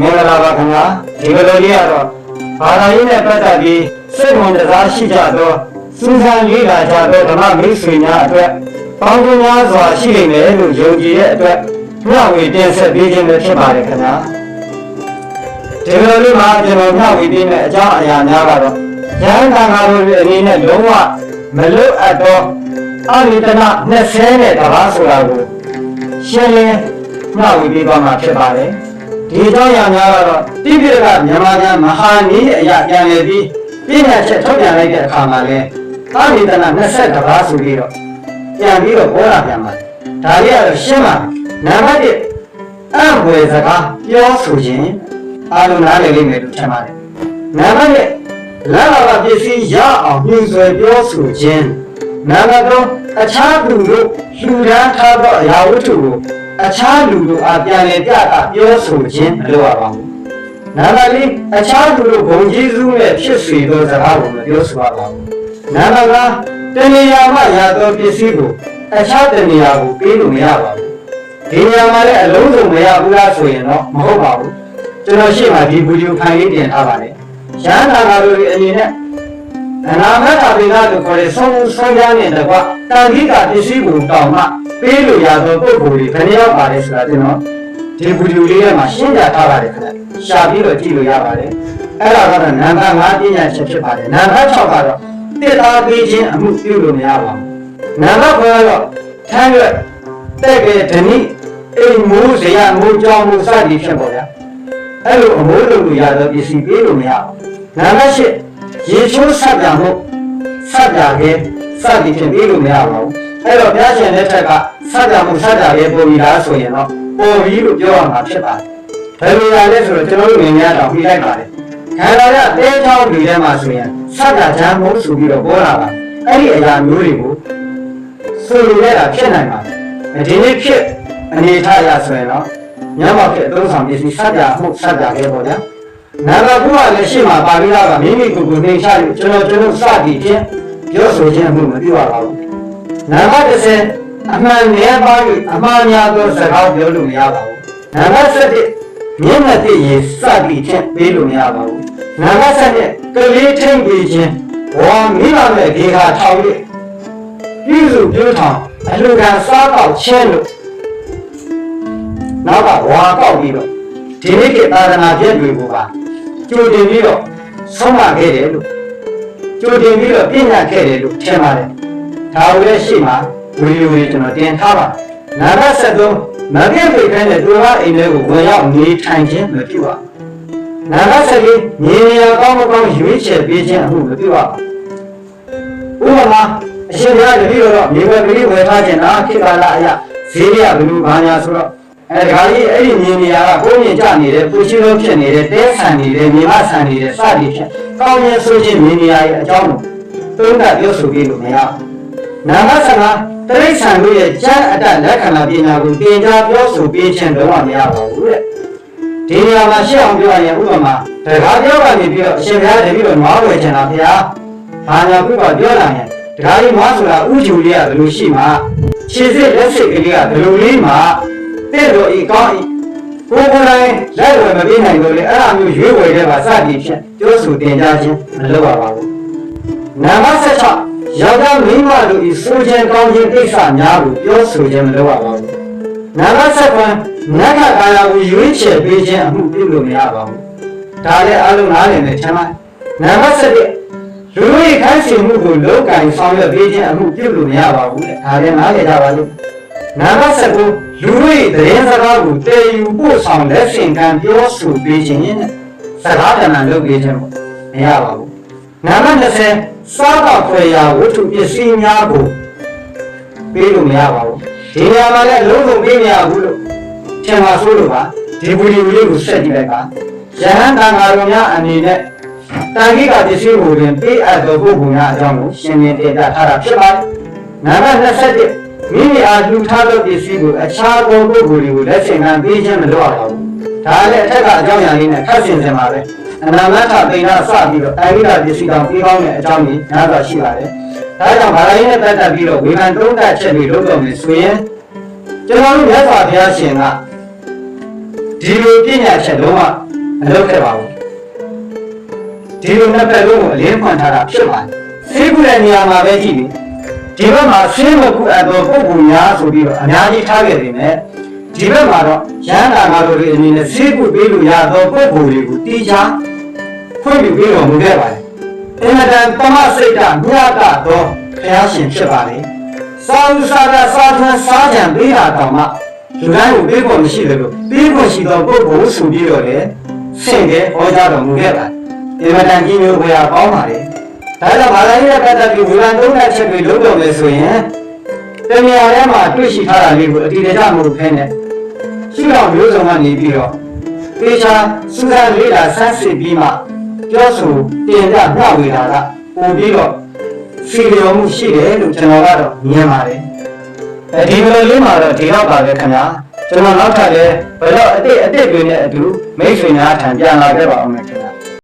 မင်္ဂလာပါခင်ဗျာဒီလိုလေးကတော့ဘာသာရေးနဲ့ပတ်သက်ပြီးစိတ်ဝင်စားရှိကြသောစူးစမ်းလေ့လာကြသောဓမ္မမိတ်ဆွေများအတွက်ပေါင်းသင်းများစွာရှိနေတယ်လို့ယုံကြည်တဲ့အတွက်မျှဝေတင်ဆက်ပေးခြင်းပဲဖြစ်ပါတယ်ခင်ဗျာဒီလိုလေးမှာကျွန်တော်မျှဝေပေးမယ့်အကြောင်းအရာများကတော့ဉာဏ်တန်ခါတို့ရဲ့အနေနဲ့လုံးဝမလွတ်အပ်သောအနိတနာ20နဲ့တပါးဆိုတာကိုရှင်းလင်းမျှဝေပေးသွားမှာဖြစ်ပါတယ် ဒီအကြောင်းအရာများကတော့တိပိဋကမြန်မာကျမ်းမဟာနည်းအရာပြန်လည်ပြီးပြည့်ညတ်ချက်ထုတ်ပြန်လိုက်တဲ့အခါမှာလဲအနိတနာ20တပါးဆိုပြီးတော့ပြန်ပြီးတော့ပေါ်လာပြန်ပါတယ်ဒါလေးကတော့ရှင်းပါနံပါတ်1အံ့ဖွယ်စကားပြောဆိုခြင်းအားလုံးနားလည်လိမ့်မယ်လို့ထင်ပါတယ်နံပါတ်2လာလာပစ္စည်းရအောင်ညှိဆွဲပြောဆိုခြင်းနံပါတ်3 အခြားသူတို့လှူဒန်းထားသောအရာဝတ္ထုကိုအခြားလူတို့အားပြန်လည်ပြတာပြောဆိုခြင်းမလိုပါဘူးနံပါတ်4အခြားသူတို့ဂုဏ်ကျေးဇူးနဲ့ဖြစ်စေသောစကားကိုမပြောဆိုပါဘူးနံပါတ်5တဏှာမှရသောပစ္စည်းကိုအခြားတဏှာကိုပေးလို့မရပါဘူးဒီနေရာမှာလည်းအလုံးစုံမရဘူးလားဆိုရင်တော့မဟုတ်ပါဘူးကျွန်တော်ရှေ့မှာဒီဗီဒီယိုဖိုင်လေးတင်ထားပါတယ်ရဟန္တာနာတို့ရဲ့အနေနဲ့ အနာမတာပိနာတို့ခေါ်တဲ့ဆုံးဆုံးပြားနဲ့တကွတန်ခိကပစ္စည်းကိုတောင်းမှပေးလို့ရသောပုဂ္ဂိုလ်တွေဘယ်နှယောက်ပါလဲဆိုတာကျွန်တော်ဒီဗီဒီယိုလေးထဲမှာရှင်းပြထားပါတယ်ခင်ဗျရှာပြီးတော့ကြည့်လို့ရပါတယ်အဲ့ဒါကတော့နံပါတ်5ပညာချက်ဖြစ်ပါတယ်နံပါတ်6ကတော့တစ်သားပေးခြင်းအမှုပြုလို့မရပါဘူးနံပါတ်9ကတော့ထမ်းရွက်တဲ့ကေဓနိအိမ်မိုးဇရာမိုးကြောင်းမိုးစသည်ဖြစ်ပေါ်ဗျာအဲ့လိုအမိုးလုပ်လို့ရတော့ပစ္စည်းပေးလို့မရဘူးနံပါတ်10 ရေချိုးဆက်ပြမှုဆက်ပြခဲစသည်ဖြင့်ပေးလို့မရပါဘူးအဲ့တော့ဘုရားရှင်တဲ့ထက်ကဆက်ပြမှုဆက်ပြခဲပေါ်ပြီးလားဆိုရင်တော့ပေါ်ပြီးလို့ပြောရမှာဖြစ်ပါတယ်ဘယ်လိုရလဲဆိုတော့ကျွန်တော်တို့ငင်များတော့ပြီးလိုက်ပါတယ်ခန္ဓာရတဲချောင်းတွေထဲမှာဆိုရင်ဆက်ပြချမ်းမို့ဆိုပြီးတော့ပေါ်လာပါအဲ့ဒီအရာမျိုးတွေကိုဆိုလိုရတာဖြစ်နိုင်ပါတယ်ဒီနေ့ဖြစ်အနေထားရဆိုရင်တော့ညမောက်ဖြစ်အသုံးဆောင်ပစ္စည်းဆက်ပြမှုဆက်ပြခဲပေါ့ဗျာ နာမကူကလည်းရှေ့မှာပါပြီးတော့မိမိကိုယ်ကိုနှိမ်ချလို့ကျွန်တော်ကျွန်တော်စသည်ဖြင့်ပြောဆိုခြင်းအမှုမပြုရပါဘူးနံပါတ်30အမှန်နည်းပါး၍အမှားများသောစကားပြောလို့မရပါဘူးနံပါတ်7မျက်နှာသိရင်စသည်ဖြင့်ပေးလို့မရပါဘူးနံပါတ်7ကလေးထိမ့်ပေးခြင်းဘောမိမမဲ့ဒီခါထောင်၍ပြုစုပြုထောင်အလူကံစားတော့ချင်းလို့နောက်ကဝါကောက်ပြီးတော့ ဒီနေ့ကသာသနာပြည့်တွေကိုပါကြိုတင်ပြီးတော့ဆုံးမခဲ့တယ်လို့ကြိုတင်ပြီးတော့ပြညာခဲ့တယ်လို့ထင်ပါတယ်ဒါဝရဲ့ရှေ့မှာဝီဒီယိုလေးကျွန်တော်တင်ထားပါနာမ73မပြည့်ပြည့်ခိုင်းတဲ့သူကအိမ်ထဲကိုဝင်ရောက်နေထိုင်ခြင်းမပြုပါနာမ74ညီနေရာကောင်းမကောင်းရွေးချယ်ပေးခြင်းအမှုမပြုပါဘူးဥပမာအရှင်ဘုရားတပည့်တော်တော့မြေဝယ်ကလေးဝယ်ထားခြင်းလားခေတ္တလာအရာဈေးရဘလူဘာညာဆိုတော့ အဲဒါကြီးအဲ့ဒီမြေနေရာကကိုယ်မြင်ကြနေတယ်ပူရှိလို့ဖြစ်နေတယ်တဲဆန်နေတယ်မြေမဆန်နေတယ်စသည်ဖြင့်ကောင်းရင်ဆိုခြင်းမြေနေရာရဲ့အကြောင်းကိုသုံးသပ်ပြောဆိုပြီးလို့မရဘူးနာမဆန္ဒတရိษံတို့ရဲ့ကျမ်းအတ္တလက္ခဏာပညာကိုသင်ကြားပြောဆိုပေးခြင်းတော့မရပါဘူးတဲ့ဒီနေရာမှာရှင်းအောင်ပြောရရင်ဥပမာတခါပြောကနေပြီးတော့အရှင်ဘုရားတပည့်တော်နွားဝယ်ချင်တာဘုရားဘာညာပြပါပြောလာရင်တခါဒီနွားဆိုတာဥကျူလေးကဘယ်လိုရှိမှာခြေစစ်လက်စစ်ကလေးကဘယ်လိုလေးမှာ တဲ့တော်ဤကောင်းဤကိုယ်ကိုယ်တိုင်လက်ဝယ်မပြေးနိုင်လို့လေအဲ့အမျိုးရွေးဝယ်တဲ့ပါစသည်ဖြင့်ပြောဆိုတင်ကြခြင်းမလုပ်ပါဘူးနံပါတ်16ယောက်ျားမိန်းမတို့ဤဆိုခြင်းကောင်းခြင်းကိစ္စများကိုပြောဆိုခြင်းမလုပ်ပါဘူးနံပါတ်7နတ်ခကာယကိုရွေးချယ်ပေးခြင်းအမှုပြုလို့မရပါဘူးဒါလည်းအလုံးနားလည်နေချမ်းပါနံပါတ်7လူတို့၏ခိုင်းစီမှုကိုလောကင်ဆောင်ရွက်ပေးခြင်းအမှုပြုလို့မရပါဘူးလေဒါလည်းနားလည်ကြပါလို့ နံပါတ်7လူတို့၏သတင်းစကားကိုတည်ယူပို့ဆောင်လက်ဆင့်ခံပြောဆိုပေးခြင်းနဲ့စကားတဏ္ဍာလုပ်ပေးခြင်းပေါ့မရပါဘူးနံပါတ်20စားတော့ဖွယ်ရာဝတ္ထုပစ္စည်းများကိုပေးလို့မရပါဘူးဒီနေရာမှာလည်းလုံးလုံးပေးမရဘူးလို့ထင်ပါဆိုလို့ပါဒီဗီဒီယိုလေးကိုဆက်ကြည့်လိုက်ပါယဟန်တန်ဃာတော်များအနေနဲ့တာဂိကပစ္စည်းကိုတွင်ပေးအပ်သောပုဂ္ဂိုလ်များအကြောင်းကိုရှင်းလင်းတင်ပြထားတာဖြစ်ပါတယ်။နံပါတ်27 မိမိအားလှူထားသောပစ္စည်းကိုအခြားသောပုဂ္ဂိုလ်တွေကိုလက်ဆင့်ခံပေးခြင်းမလုပ်ရပါဘူး။ဒါလည်းအထက်ကအကြောင်းအရာလေးနဲ့ထပ်ဆင်စင်ပါပဲ။အနာမထပိဏစပြီးတော့တာဂိကပစ္စည်းတောင်ပြီးကောင်းတဲ့အကြောင်းကြီးများစွာရှိပါတယ်။ဒါကြောင့်ဗာလာရင်းနဲ့ပတ်သက်ပြီးတော့ဝေဖန်သုံးသပ်ချက်တွေလုပ်တော့မယ်ဆိုရင်ကျွန်တော်တို့မြတ်စွာဘုရားရှင်ကဒီလိုပြညာချက်လုံးဝမလုပ်ခဲ့ပါဘူးဒီလိုနှစ်ပတ်လုံးကိုအလင်းဖွင့်ထားတာဖြစ်ပါတယ်ဆေးကုတဲ့နေရာမှာပဲကြည့်ပြီး ဒီဘက်မှာဆေးမကုအပ်သောပုဂ္ဂိုလ်များဆိုပြီးတော့အများကြီးထားခဲ့နေတယ်ဒီဘက်မှာတော့ရဟန္တာငါတို့တွေအနေနဲ့ဆေးကုပေးလို့ရသောပုဂ္ဂိုလ်တွေကိုတီးခြားဖွင့်ပြပေးတော်မူခဲ့ပါတယ်အင်မတန်တမစိတ်ဓာတ်မြတ်ကတော့ဘုရားရှင်ဖြစ်ပါလေစာဥစာရစာထန်စားကြံပေးတာတောင်မှလူတိုင်းကိုပေးဖို့မရှိတယ်လို့ပေးဖို့ရှိသောပုဂ္ဂိုလ်ဆိုပြီးတော့လေဆင့်ကဲဟောကြားတော်မူခဲ့ပါတယ်အင်မတန်ကြီးမျိုးဘုရားကောင်းပါလေ ဒါကြောင့်မာလာကြီးရဲ့ပတ်သက်ပြီးဝေဘာသုံးတဲ့ချက်တွေလုပ်တော်မယ်ဆိုရင်တမယာထဲမှာတွေ့ရှိထားတာလေးကိုအတိအကျမဟုတ်ဖဲနဲ့ရှိတော်မျိုးစုံကနေပြီးတော့ပေချာစူဇန်လေးလာဆန်းစစ်ပြီးမှပြောဆိုတင်ပြမျှဝေတာကပို့ပြီးတော့စီလျော်မှုရှိတယ်လို့ကျွန်တော်ကတော့မြင်ပါတယ်အဲဒီလိုလေးမှာတော့ဒီတော့ပါပဲခင်ဗျာကျွန်တော်နောက်ထပ်လည်းဘယ်တော့အစ်စ်အစ်စ်တွေနဲ့အတူမိတ်ဆွေများထံပြန်လာခဲ့ပါအောင်မယ်ခင်ဗျာ